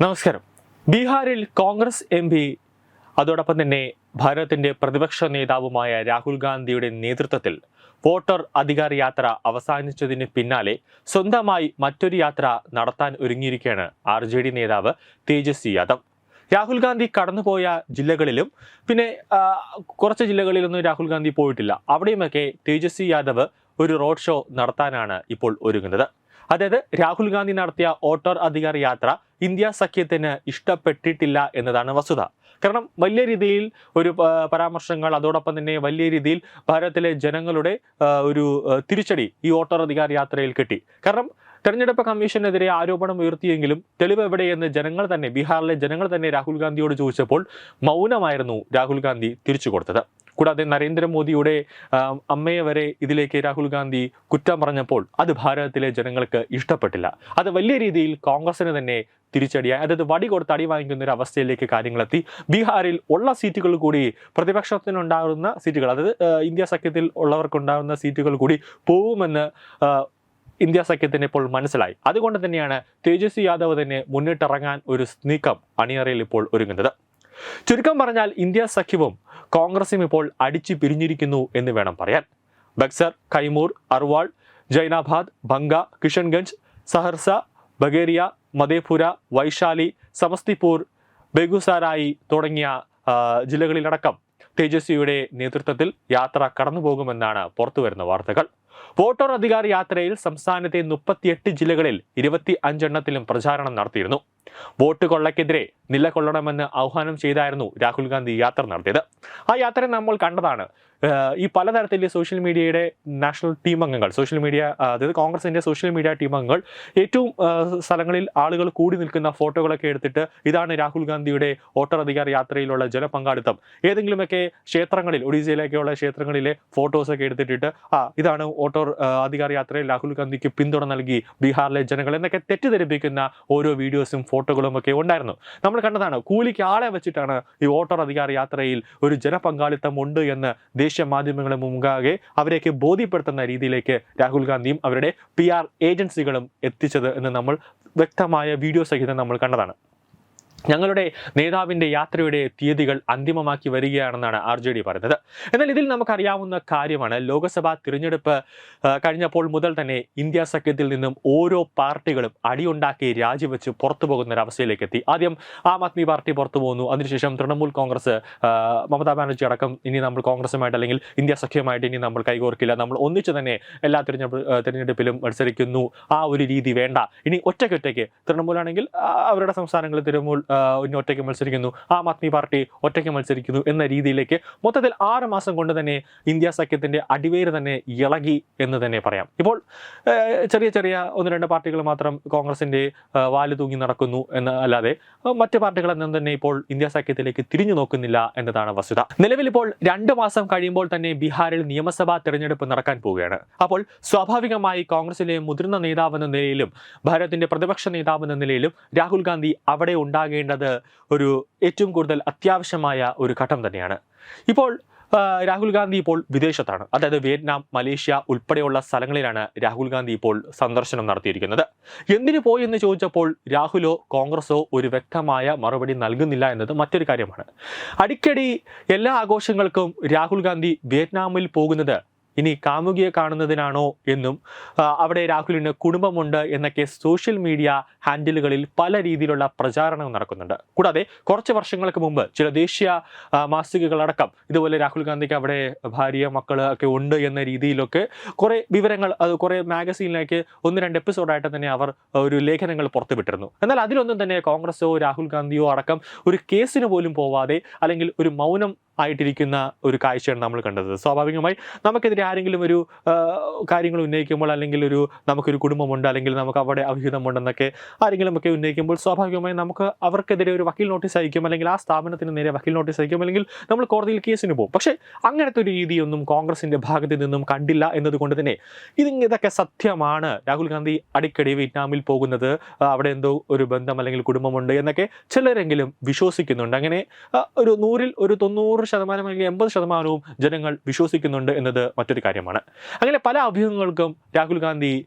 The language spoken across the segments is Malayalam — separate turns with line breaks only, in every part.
നമസ്കാരം. ബീഹാറിൽ കോൺഗ്രസ് എം പി അതോടൊപ്പം തന്നെ ഭാരതത്തിന്റെ പ്രതിപക്ഷ നേതാവുമായ രാഹുൽ ഗാന്ധിയുടെ നേതൃത്വത്തിൽ വോട്ടർ അധികാര യാത്ര അവസാനിച്ചതിന് പിന്നാലെ സ്വന്തമായി മറ്റൊരു യാത്ര നടത്താൻ ഒരുങ്ങിയിരിക്കുകയാണ് ആർ ജെ ഡി നേതാവ് തേജസ്വി യാദവ്. രാഹുൽ ഗാന്ധി കടന്നുപോയ ജില്ലകളിലും പിന്നെ കുറച്ച് ജില്ലകളിലൊന്നും രാഹുൽ ഗാന്ധി പോയിട്ടില്ല. അവിടെയുമൊക്കെ തേജസ്വി യാദവ് ഒരു റോഡ് ഷോ നടത്താനാണ് ഇപ്പോൾ ഒരുങ്ങുന്നത്. അതായത് രാഹുൽ ഗാന്ധി നടത്തിയ വോട്ടർ അധികാര യാത്ര ഇന്ത്യ സഖ്യത്തിന് ഇഷ്ടപ്പെട്ടിട്ടില്ല എന്നതാണ് വസ്തുത. കാരണം വലിയ രീതിയിൽ ഒരു പരാമർശങ്ങൾ അതോടൊപ്പം തന്നെ വലിയ രീതിയിൽ ഭാരതത്തിലെ ജനങ്ങളുടെ ഒരു തിരിച്ചടി ഈ വോട്ടർ അധികാര യാത്രയിൽ കിട്ടി. കാരണം തെരഞ്ഞെടുപ്പ് കമ്മീഷനെതിരെ ആരോപണം ഉയർത്തിയെങ്കിലും തെളിവ് എവിടെയെന്ന് ജനങ്ങൾ തന്നെ ബീഹാറിലെ ജനങ്ങൾ തന്നെ രാഹുൽ ഗാന്ധിയോട് ചോദിച്ചപ്പോൾ മൗനമായിരുന്നു രാഹുൽ ഗാന്ധി തിരിച്ചു കൊടുത്തത്. കൂടാതെ നരേന്ദ്രമോദിയുടെ അമ്മയെ വരെ ഇതിലേക്ക് രാഹുൽ ഗാന്ധി കുറ്റം പറഞ്ഞപ്പോൾ അത് ഭാരതത്തിലെ ജനങ്ങൾക്ക് ഇഷ്ടപ്പെട്ടില്ല. അത് വലിയ രീതിയിൽ കോൺഗ്രസിന് തന്നെ തിരിച്ചടിയായി. അതായത് വടി കൊടുത്ത് അടി വാങ്ങിക്കുന്ന ഒരു അവസ്ഥയിലേക്ക് കാര്യങ്ങളെത്തി. ബീഹാറിൽ ഉള്ള സീറ്റുകൾ കൂടി പ്രതിപക്ഷത്തിനുണ്ടാകുന്ന സീറ്റുകൾ അതായത് ഇന്ത്യ സഖ്യത്തിൽ ഉള്ളവർക്കുണ്ടാകുന്ന സീറ്റുകൾ കൂടി പോവുമെന്ന് ഇന്ത്യ സഖ്യത്തിന് ഇപ്പോൾ മനസ്സിലായി. അതുകൊണ്ട് തന്നെയാണ് തേജസ്വി യാദവ് തന്നെ മുന്നിട്ടിറങ്ങാൻ ഒരു നീക്കം അണിയറയിൽ ഇപ്പോൾ ഒരുങ്ങുന്നത്. ചുരുക്കം പറഞ്ഞാൽ ഇന്ത്യ സഖ്യവും കോൺഗ്രസും ഇപ്പോൾ അടിച്ചു പിരിഞ്ഞിരിക്കുന്നു എന്ന് വേണം പറയാൻ. ബക്സർ കൈമൂർ അർവാൾ ജൈനാബാദ് ബംഗ കിഷൻഗഞ്ച് സഹർസ ബഗേരിയ മധേപുര വൈശാലി സമസ്തിപൂർ ബെഗുസാരായി തുടങ്ങിയ ജില്ലകളിലടക്കം തേജസ്വിയുടെ നേതൃത്വത്തിൽ യാത്ര കടന്നുപോകുമെന്നാണ് പുറത്തുവരുന്ന വാർത്തകൾ. വോട്ടർ അധികാര യാത്രയിൽ സംസ്ഥാനത്തെ മുപ്പത്തിയെട്ട് ജില്ലകളിൽ ഇരുപത്തി അഞ്ചെണ്ണത്തിലും പ്രചാരണം നടത്തിയിരുന്നു. വോട്ട് കൊള്ളയ്ക്കെതിരെ നിലകൊള്ളണമെന്ന് ആഹ്വാനം ചെയ്തായിരുന്നു രാഹുൽ ഗാന്ധി യാത്ര നടത്തിയത്. ആ യാത്ര നമ്മൾ കണ്ടതാണ്. ഈ പലതരത്തിലെ സോഷ്യൽ മീഡിയയുടെ നാഷണൽ ടീം അംഗങ്ങൾ സോഷ്യൽ മീഡിയ അതായത് കോൺഗ്രസിന്റെ സോഷ്യൽ മീഡിയ ടീം അംഗങ്ങൾ ഏറ്റവും സ്ഥലങ്ങളിൽ ആളുകൾ കൂടി നിൽക്കുന്ന ഫോട്ടോകളൊക്കെ എടുത്തിട്ട് ഇതാണ് രാഹുൽ ഗാന്ധിയുടെ വോട്ടർ അധികാർ യാത്രയിലുള്ള ജനപങ്കാളിത്തം. ഏതെങ്കിലുമൊക്കെ ക്ഷേത്രങ്ങളിൽ ഒഡീസയിലേക്കുള്ള ക്ഷേത്രങ്ങളിലെ ഫോട്ടോസൊക്കെ എടുത്തിട്ടിട്ട് ആ ഇതാണ് വോട്ടർ അധികാര യാത്രയിൽ രാഹുൽ ഗാന്ധിക്ക് പിന്തുണ നൽകി ബീഹാറിലെ ജനങ്ങൾ എന്നൊക്കെ തെറ്റിദ്ധരിപ്പിക്കുന്ന ഓരോ വീഡിയോസും ഫോട്ടോകളും ഒക്കെ ഉണ്ടായിരുന്നു. നമ്മൾ കണ്ടതാണ് കൂലിക്ക് ആളെ വെച്ചിട്ടാണ് ഈ വോട്ടർ അധികാര യാത്രയിൽ ഒരു ജനപങ്കാളിത്തം ഉണ്ട് എന്ന് ദേശീയ മാധ്യമങ്ങളുടെ മുമ്പാകെ അവരെയൊക്കെ ബോധ്യപ്പെടുത്തുന്ന രീതിയിലേക്ക് രാഹുൽ ഗാന്ധിയും അവരുടെ പി ആർ ഏജൻസികളും എത്തിച്ചത് എന്ന് നമ്മൾ വ്യക്തമായ വീഡിയോ സഹിതം നമ്മൾ കണ്ടതാണ്. ഞങ്ങളുടെ നേതാവിന്റെ യാത്രയുടെ തീയതികൾ അന്തിമമാക്കി വരികയാണെന്നാണ് ആർ ജെ ഡി പറയുന്നത്. എന്നാൽ ഇതിൽ നമുക്കറിയാവുന്ന കാര്യമാണ് ലോക്സഭാ തിരഞ്ഞെടുപ്പ് കഴിഞ്ഞപ്പോൾ മുതൽ തന്നെ ഇന്ത്യ സഖ്യത്തിൽ നിന്നും ഓരോ പാർട്ടികളും അടിയുണ്ടാക്കി രാജിവെച്ച് പുറത്തു പോകുന്ന ഒരു അവസ്ഥയിലേക്ക് എത്തി ആദ്യം ആം ആദ്മി പാർട്ടി പുറത്തു പോകുന്നു അതിനുശേഷം തൃണമൂൽ കോൺഗ്രസ് മമതാ ബാനർജി അടക്കം ഇനി നമ്മൾ കോൺഗ്രസുമായിട്ട് അല്ലെങ്കിൽ ഇന്ത്യ സഖ്യമായിട്ട് ഇനി നമ്മൾ കൈകോർക്കില്ല. നമ്മൾ ഒന്നിച്ചു തന്നെ എല്ലാ തിരഞ്ഞെടുപ്പ് തിരഞ്ഞെടുപ്പിലും മത്സരിക്കുന്നു. ആ ഒരു രീതി വേണ്ട. ഇനി ഒറ്റയ്ക്കൊറ്റയ്ക്ക് തൃണമൂലാണെങ്കിൽ അവരുടെ സംസ്ഥാനങ്ങളിൽ തൃണമൂൽ ഒറ്റയ്ക്ക് മത്സരിക്കുന്നു. ആം ആദ്മി പാർട്ടി ഒറ്റയ്ക്ക് മത്സരിക്കുന്നു എന്ന രീതിയിലേക്ക് മൊത്തത്തിൽ ആറ് മാസം കൊണ്ട് തന്നെ ഇന്ത്യ സഖ്യത്തിന്റെ അടിവേര് തന്നെ ഇളകി എന്ന് തന്നെ പറയാം. ഇപ്പോൾ ചെറിയ ചെറിയ ഒന്ന് രണ്ട് പാർട്ടികൾ മാത്രം കോൺഗ്രസിന്റെ ആ, വാൽ തൂങ്ങി നടക്കുന്നു എന്ന് അല്ലാതെ മറ്റു പാർട്ടികളെന്നും തന്നെ ഇപ്പോൾ ഇന്ത്യ സഖ്യത്തിലേക്ക് തിരിഞ്ഞു നോക്കുന്നില്ല എന്നതാണ് വസ്തുത. നിലവിൽ ഇപ്പോൾ രണ്ട് മാസം കഴിയുമ്പോൾ തന്നെ ബീഹാറിൽ നിയമസഭാ തെരഞ്ഞെടുപ്പ് നടക്കാൻ പോവുകയാണ്. അപ്പോൾ സ്വാഭാവികമായി കോൺഗ്രസിലെ മുതിർന്ന നേതാവ് എന്ന നിലയിലും ഭാരതത്തിന്റെ പ്രതിപക്ഷ നേതാവ് എന്ന നിലയിലും രാഹുൽ ഗാന്ധി അവിടെ ഉണ്ടാകേണ്ടത് ഒരു ഏറ്റവും കൂടുതൽ അത്യാവശ്യമായ ഒരു ഘട്ടം തന്നെയാണ്. ഇപ്പോൾ രാഹുൽ ഗാന്ധി ഇപ്പോൾ വിദേശത്താണ്. അതായത് വിയറ്റ്നാം മലേഷ്യ ഉൾപ്പെടെയുള്ള സ്ഥലങ്ങളിലാണ് രാഹുൽ ഗാന്ധി ഇപ്പോൾ സന്ദർശനം നടത്തിയിരിക്കുന്നത്. എന്തിനു പോയി എന്ന് ചോദിച്ചപ്പോൾ രാഹുലോ കോൺഗ്രസോ ഒരു വ്യക്തമായ മറുപടി നൽകുന്നില്ല എന്നത് മറ്റൊരു കാര്യമാണ്. അടിക്കടി എല്ലാ ആഘോഷങ്ങൾക്കും രാഹുൽ ഗാന്ധി വിയറ്റ്നാമിൽ പോകുന്നത് ഇനി കാമുകിയെ കാണുന്നതിനാണോ എന്നും അവിടെ രാഹുലിന് കുടുംബമുണ്ട് എന്നൊക്കെ സോഷ്യൽ മീഡിയ ഹാൻഡിലുകളിൽ പല രീതിയിലുള്ള പ്രചാരണം നടക്കുന്നുണ്ട്. കൂടാതെ കുറച്ച് വർഷങ്ങൾക്ക് മുമ്പ് ചില ദേശീയ മാസികകളടക്കം ഇതുപോലെ രാഹുൽ ഗാന്ധിക്ക് അവിടെ ഭാര്യ മക്കൾ ഒക്കെ ഉണ്ട് എന്ന രീതിയിലൊക്കെ കുറേ വിവരങ്ങൾ അത് കുറേ മാഗസീനിലേക്ക് ഒന്ന് രണ്ട് എപ്പിസോഡായിട്ട് തന്നെ അവർ ഒരു ലേഖനങ്ങൾ പുറത്തുവിട്ടിരുന്നു. എന്നാൽ അതിലൊന്നും തന്നെ കോൺഗ്രസോ രാഹുൽ ഗാന്ധിയോ അടക്കം ഒരു കേസിന് പോലും പോവാതെ അല്ലെങ്കിൽ ഒരു മൗനം ആയിട്ടിരിക്കുന്ന ഒരു കാഴ്ചയാണ് നമ്മൾ കണ്ടത്. സ്വാഭാവികമായി നമുക്കെതിരെ ആരെങ്കിലും ഒരു കാര്യങ്ങൾ ഉന്നയിക്കുമ്പോൾ അല്ലെങ്കിൽ ഒരു നമുക്കൊരു കുടുംബമുണ്ട് അല്ലെങ്കിൽ നമുക്ക് അവിടെ അവിഹിതമുണ്ടെന്നൊക്കെ ആരെങ്കിലും ഒക്കെ ഉന്നയിക്കുമ്പോൾ സ്വാഭാവികമായി നമുക്ക് അവർക്കെതിരെ ഒരു വക്കീൽ നോട്ടീസ് അയക്കും അല്ലെങ്കിൽ ആ സ്ഥാപനത്തിന് നേരെ വക്കീൽ നോട്ടീസ് അയക്കും അല്ലെങ്കിൽ നമ്മൾ കോടതിയിൽ കേസിന് പോകും. പക്ഷേ അങ്ങനത്തെ ഒരു രീതിയൊന്നും കോൺഗ്രസിന്റെ ഭാഗത്ത് നിന്നും കണ്ടില്ല എന്നതുകൊണ്ട് തന്നെ ഇത് ഇതൊക്കെ സത്യമാണ്. രാഹുൽ ഗാന്ധി അടിക്കടി വിയറ്റ്നാമിൽ പോകുന്നത്. അവിടെ എന്തോ ഒരു ബന്ധം അല്ലെങ്കിൽ കുടുംബമുണ്ട് എന്നൊക്കെ ചിലരെങ്കിലും വിശ്വസിക്കുന്നുണ്ട്. അങ്ങനെ ഒരു നൂറിൽ ഒരു തൊണ്ണൂറ് ശതമാനം അല്ലെങ്കിൽ എൺപത് ശതമാനവും ജനങ്ങൾ വിശ്വസിക്കുന്നുണ്ട് എന്നത് മറ്റൊരു കാര്യമാണ്. അങ്ങനെ പല അഭ്യൂഹങ്ങൾക്കും രാഹുൽ ഗാന്ധി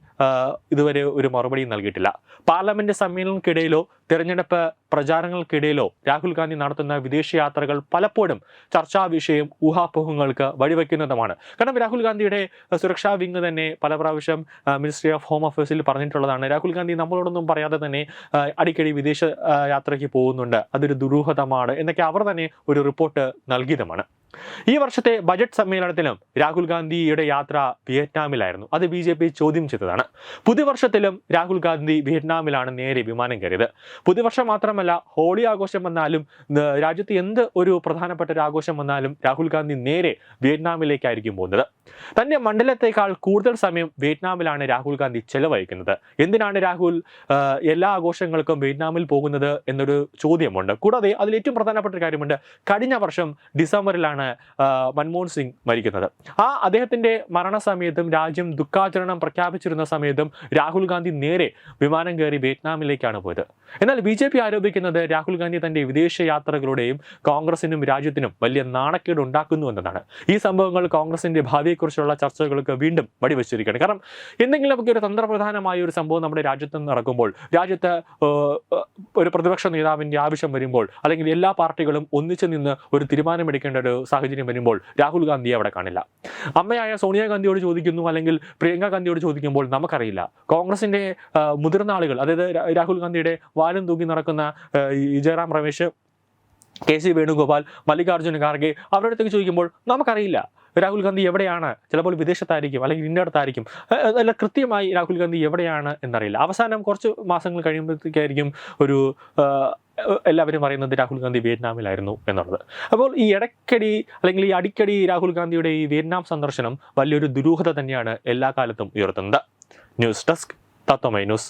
ഇതുവരെ ഒരു മറുപടി നൽകിയിട്ടില്ല. പാർലമെന്റ് സമ്മേളനങ്ങൾക്കിടയിലോ തെരഞ്ഞെടുപ്പ് പ്രചാരണങ്ങൾക്കിടയിലോ രാഹുൽ ഗാന്ധി നടത്തുന്ന വിദേശ യാത്രകൾ പലപ്പോഴും ചർച്ചാ വിഷയം ഊഹാപോഹങ്ങൾക്ക് വഴിവെക്കുന്നതുമാണ്. കാരണം രാഹുൽ ഗാന്ധിയുടെ സുരക്ഷാ വിങ് തന്നെ പല പ്രാവശ്യം മിനിസ്ട്രി ഓഫ് ഹോം അഫയേഴ്സിൽ പറഞ്ഞിട്ടുള്ളതാണ്. രാഹുൽ ഗാന്ധി നമ്മളോടൊന്നും പറയാതെ തന്നെ അടിക്കടി വിദേശ യാത്രയ്ക്ക് പോകുന്നുണ്ട്. അതൊരു ദുരൂഹതമാണ് എന്നൊക്കെ അവർ തന്നെ ഒരു റിപ്പോർട്ട് നൽകിയതുമാണ്. ഈ വർഷത്തെ ബജറ്റ് സമ്മേളനത്തിലും രാഹുൽ ഗാന്ധിയുടെ യാത്ര വിയറ്റ്നാമിലായിരുന്നു. അത് ബി ജെ പി ചോദ്യം ചെയ്തതാണ്. പുതുവർഷത്തിലും രാഹുൽ ഗാന്ധി വിയറ്റ്നാമിലാണ് നേരെ വിമാനം കയറിയത്. പുതുവർഷം മാത്രമല്ല ഹോളി ആഘോഷം വന്നാലും രാജ്യത്ത് എന്ത് ഒരു പ്രധാനപ്പെട്ട ഒരു ആഘോഷം വന്നാലും രാഹുൽ ഗാന്ധി നേരെ വിയറ്റ്നാമിലേക്കായിരിക്കും പോകുന്നത്. തന്റെ മണ്ഡലത്തേക്കാൾ കൂടുതൽ സമയം വിയറ്റ്നാമിലാണ് രാഹുൽ ഗാന്ധി ചെലവഴിക്കുന്നത്. എന്തിനാണ് രാഹുൽ എല്ലാ ആഘോഷങ്ങൾക്കും വിയറ്റ്നാമിൽ പോകുന്നത് എന്നൊരു ചോദ്യമുണ്ട്. കൂടാതെ അതിൽ ഏറ്റവും പ്രധാനപ്പെട്ട ഒരു കാര്യമുണ്ട്. കഴിഞ്ഞ വർഷം ഡിസംബറിലാണ് മൻമോഹൻ സിംഗ് മരിക്കുന്നത്. ആ അദ്ദേഹത്തിന്റെ മരണസമയത്തും രാജ്യം ദുഃഖാചരണം പ്രഖ്യാപിച്ചിരുന്ന സമയത്തും രാഹുൽ ഗാന്ധി നേരെ വിമാനം കയറി വിയറ്റ്നാമിലേക്കാണ് പോയത്. എന്നാൽ ബി ജെ പി ആരോപിക്കുന്നത് രാഹുൽ ഗാന്ധി തന്റെ വിദേശ യാത്രകളുടെയും കോൺഗ്രസിനും രാജ്യത്തിനും വലിയ നാണക്കേട് ഉണ്ടാക്കുന്നു എന്നതാണ്. ഈ സംഭവങ്ങൾ കോൺഗ്രസിന്റെ ഭാവിയെക്കുറിച്ചുള്ള ചർച്ചകൾക്ക് വീണ്ടും വടിവെച്ചിരിക്കുകയാണ് കാരണം എന്തെങ്കിലും നമുക്ക് ഒരു തന്ത്രപ്രധാനമായ ഒരു സംഭവം നമ്മുടെ രാജ്യത്ത് നടക്കുമ്പോൾ രാജ്യത്ത് ഒരു പ്രതിപക്ഷ നേതാവിന്റെ ആവശ്യം വരുമ്പോൾ അല്ലെങ്കിൽ എല്ലാ പാർട്ടികളും ഒന്നിച്ചു നിന്ന് ഒരു തീരുമാനമെടുക്കേണ്ട ഒരു സാഹചര്യം വരുമ്പോൾ രാഹുൽ ഗാന്ധിയെ അവിടെ കാണില്ല. അമ്മയായ സോണിയാഗാന്ധിയോട് ചോദിക്കുന്നു അല്ലെങ്കിൽ പ്രിയങ്ക ഗാന്ധിയോട് ചോദിക്കുമ്പോൾ നമുക്കറിയില്ല. കോൺഗ്രസിന്റെ മുതിർന്ന ആളുകൾ അതായത് രാഹുൽ ഗാന്ധിയുടെ വാലും തൂങ്ങി നടക്കുന്ന ജയറാം രമേശ് കെ സി വേണുഗോപാൽ മല്ലികാർജുന ഖാർഗെ അവരുടെ അടുത്തേക്ക് ചോദിക്കുമ്പോൾ നമുക്കറിയില്ല രാഹുൽ ഗാന്ധി എവിടെയാണ്? ചിലപ്പോൾ വിദേശത്തായിരിക്കും അല്ലെങ്കിൽ ഇന്നടത്തായിരിക്കും അല്ല കൃത്യമായി രാഹുൽ ഗാന്ധി എവിടെയാണ് എന്നറിയില്ല. അവസാനം കുറച്ച് മാസങ്ങൾ കഴിയുമ്പോഴത്തേക്കായിരിക്കും ഒരു എല്ലാവരും പറയുന്നത് രാഹുൽ ഗാന്ധി വിയറ്റ്നാമിലായിരുന്നു എന്നുള്ളത്. അപ്പോൾ ഈ ഇടയ്ക്കടി അല്ലെങ്കിൽ ഈ അടിക്കടി രാഹുൽ ഗാന്ധിയുടെ ഈ വിയറ്റ്നാം സന്ദർശനം വലിയൊരു ദുരൂഹത തന്നെയാണ് എല്ലാ കാലത്തും ഉയർത്തുന്നത്. News desk Tatwamayi news.